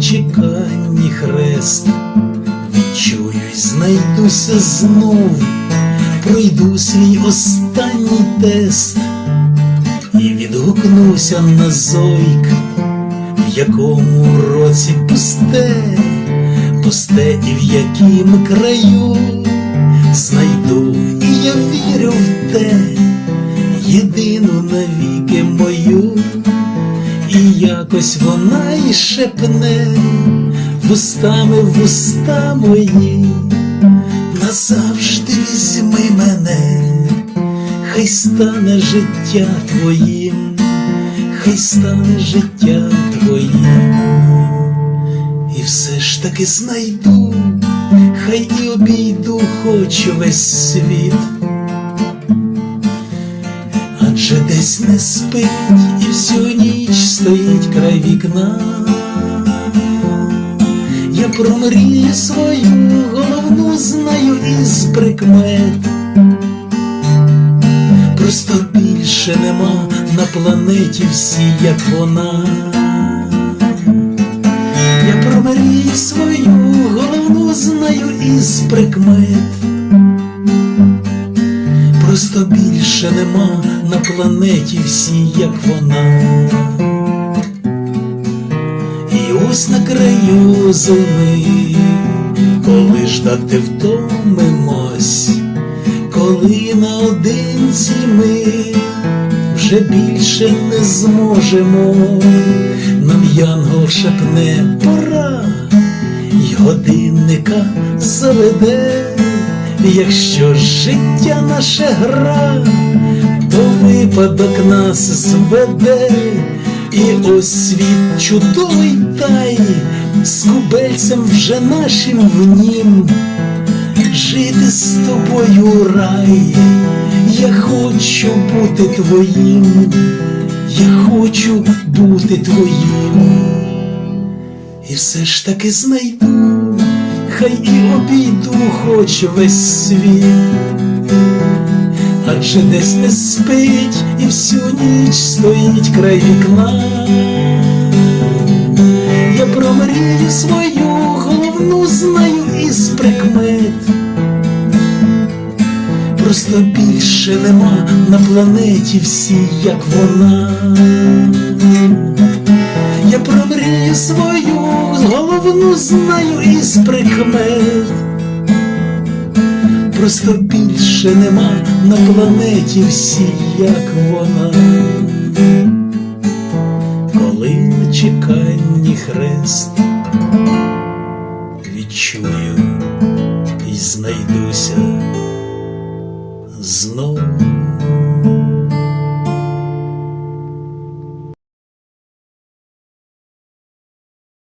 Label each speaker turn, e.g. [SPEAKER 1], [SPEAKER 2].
[SPEAKER 1] чеканні хрест, відчуюсь, знайдуся знов, пройду свій останній тест. І відгукнуся на зойк, в якому році пусте, пусте і в якім краю. Якось вона й шепне вустами в уста мої, назавжди візьми мене, хай стане життя твоїм, хай стане життя твоїм, і все ж таки знайду, хай і обійду хоч весь світ. Адже десь не спить і всю ніч стоїть край вікна. Я про мрію свою головну знаю із прикмет. Просто більше нема на планеті всі, як вона. Я про мрію свою головну знаю із прикмет. Просто більше нема на планеті всі, як вона. І ось на краю зими, коли ждати втомимось, коли наодинці ми вже більше не зможемо, нам янгол шепне пора, й годинника заведе, якщо життя наше гра, то випадок нас зведе. І ось світ чудовий тай, з кубельцем вже нашим в нім, жити з тобою рай, я хочу бути твоїм, я хочу бути твоїм, і все ж таки знайду, хай і обійду хоч весь світ адже десь не спить і всю ніч стоїть край вікна. Я про мрію свою головну знаю із прикмет. Просто більше нема на планеті всі, як вона. Знаю із прикмет. Просто більше нема на планеті всі, як вона, коли на чеканні хрест відчую і знайдуся знов.